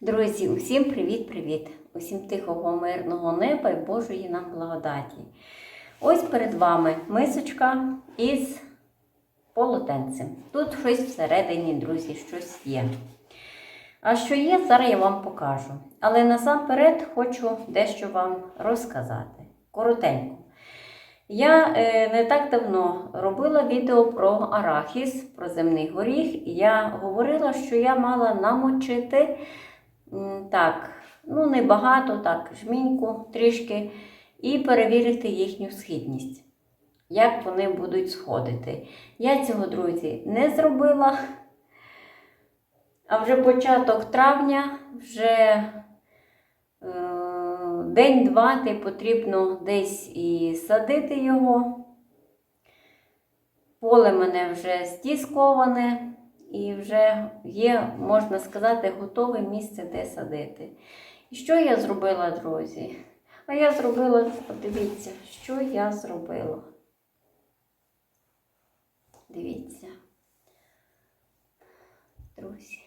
Друзі, усім привіт-привіт! Усім тихого, мирного неба і Божої нам благодаті. Ось перед вами мисочка із полотенцем. Тут щось всередині, друзі, щось є. А що є, зараз я вам покажу. Але насамперед хочу дещо вам розказати. Коротенько. Я е, не так давно робила відео про арахіс, про земний горіх, і я говорила, що я мала намочити так, ну небагато, так, жміньку трішки, і перевірити їхню східність, як вони будуть сходити. Я цього, друзі, не зробила. А вже початок травня, вже е, день-два, ти потрібно десь і садити його. Поле мене вже стісковане і вже є, можна сказати, готове місце, де садити. І що я зробила, друзі? А я зробила, подивіться, що я зробила. Дивіться. Друзі,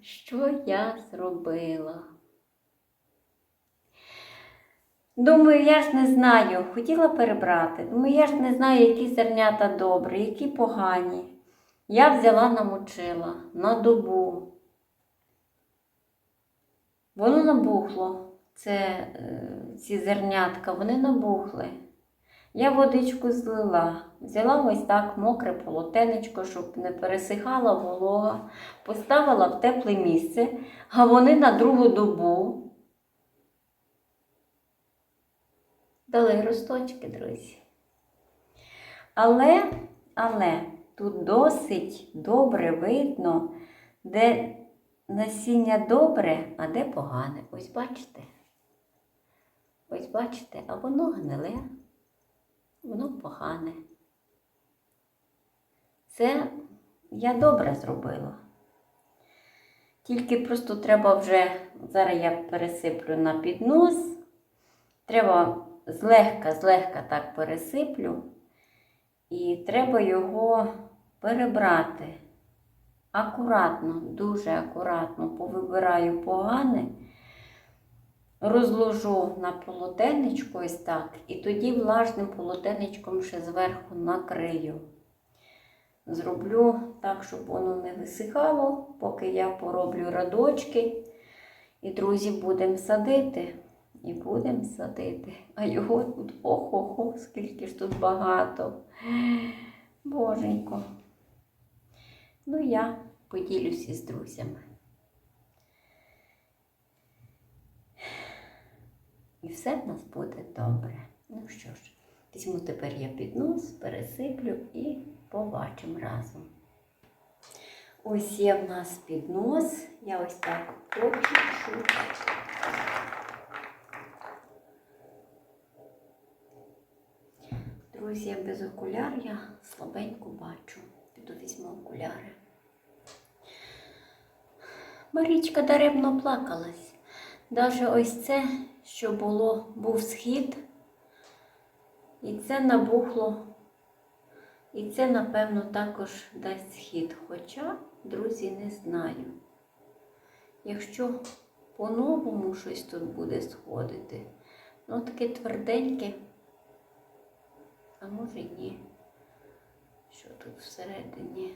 що я зробила? Думаю, я ж не знаю, хотіла перебрати. Думаю, я ж не знаю, які зернята добрі, які погані. Я взяла, намочила на добу. Воно набухло, це, е, ці зернятка, вони набухли. Я водичку злила, взяла ось так мокре полотенечко, щоб не пересихала волога, поставила в тепле місце, а вони на другу добу дали росточки, друзі. Але, але тут досить добре видно, де насіння добре, а де погане. Ось бачите? Ось бачите, а воно гниле воно погане. Це я добре зробила. Тільки просто треба вже, зараз я пересиплю на піднос, треба злегка, злегка так пересиплю, і треба його перебрати. Акуратно, дуже акуратно повибираю погане розложу на полотенечко ось так, і тоді влажним полотенечком ще зверху накрию. Зроблю так, щоб воно не висихало, поки я пороблю радочки. І, друзі, будемо садити. І будемо садити. А його тут охо-хо, скільки ж тут багато. Боженько. Ну, я поділюся з друзями. І все в нас буде добре. Ну що ж, візьму тепер я піднос, пересиплю і побачимо разом. Ось є в нас піднос. Я ось так по. Друзі, я без окуляр я слабенько бачу. Піду візьму окуляри. Марічка даремно плакалась. Даже ось це, що було, був схід, і це набухло, і це, напевно, також дасть схід. Хоча, друзі, не знаю. Якщо по-новому щось тут буде сходити, ну таке тверденьке, а може ні, що тут всередині.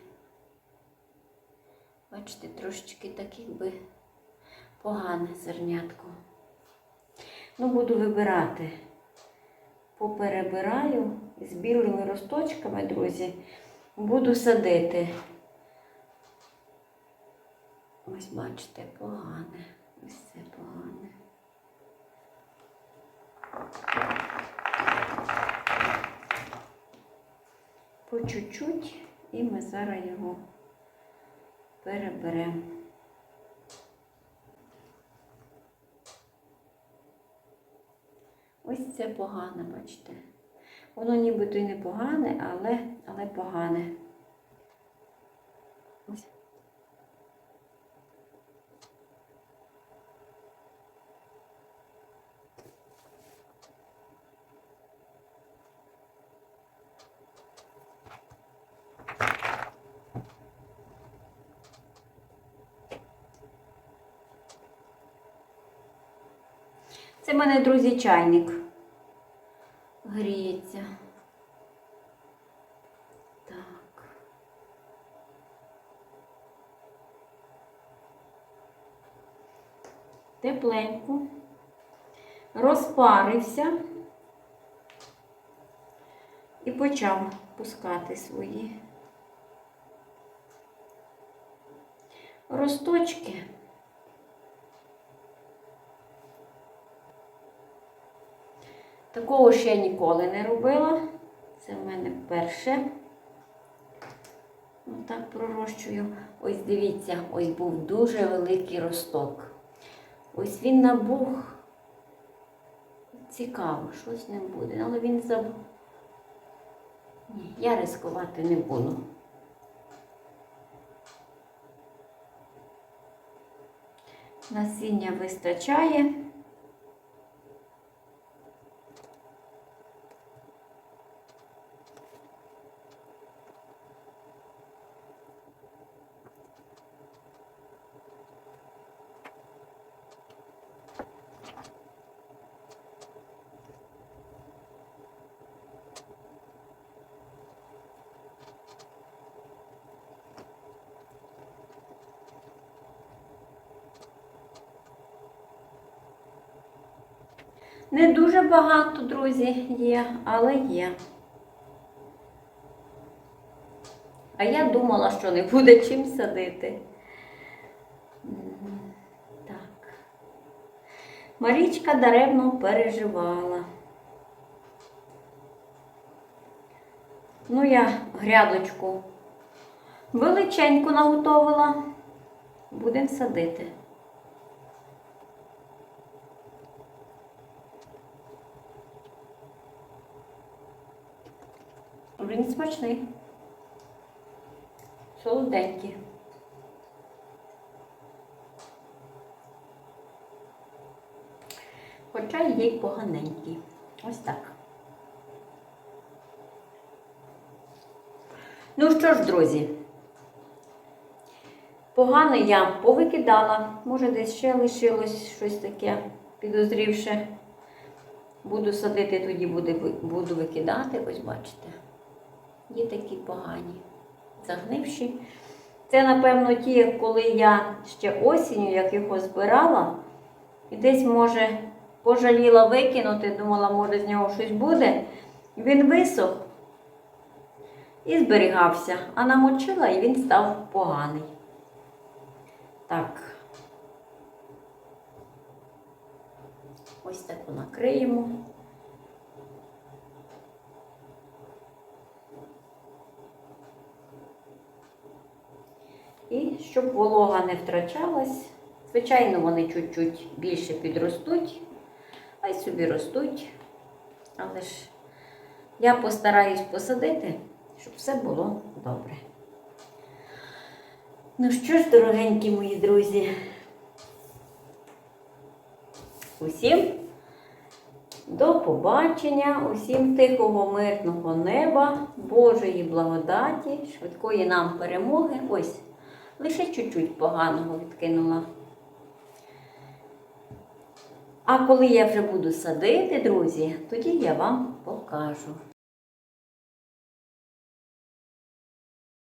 Бачите, трошечки так якби погане зернятко. Ну, буду вибирати. Поперебираю з білими росточками, друзі, буду садити. Ось бачите, погане. Ось це погане. По чуть-чуть і ми зараз його переберемо. Ось це погане, бачите. Воно нібито й не погане, але, але погане. Ось. Це мене, друзі, чайник. Гріється. Так. Тепленько. Розпарився і почав пускати свої росточки. Такого ще ніколи не робила. Це в мене перше. Отак пророщую. Ось дивіться, ось був дуже великий росток. Ось він набух. Цікаво, що з ним буде, але він заб... Ні, я ризикувати не буду. Насіння вистачає. Не дуже багато, друзі, є, але є. А я думала, що не буде чим садити. Так. Марічка даремно переживала. Ну, я грядочку величеньку наготовила. Будемо садити. Він смачний. Солоденький. Хоча є й поганенький. Ось так. Ну що ж, друзі, погано я повикидала. Може, десь ще лишилось щось таке підозрівше. Буду садити, тоді буду викидати, ось бачите. Є такі погані, загнивші. Це, напевно, ті, коли я ще осінню, як його збирала, і десь, може, пожаліла викинути, думала, може, з нього щось буде. Він висох і зберігався, а намочила і він став поганий. Так. Ось так накриємо. І щоб волога не втрачалась, звичайно, вони чуть-чуть більше підростуть, а й собі ростуть. Але ж я постараюсь посадити, щоб все було добре. Ну що ж, дорогенькі мої друзі, усім до побачення, усім тихого, мирного неба, Божої благодаті, швидкої нам перемоги. Ось, лише чуть-чуть поганого відкинула. А коли я вже буду садити, друзі, тоді я вам покажу.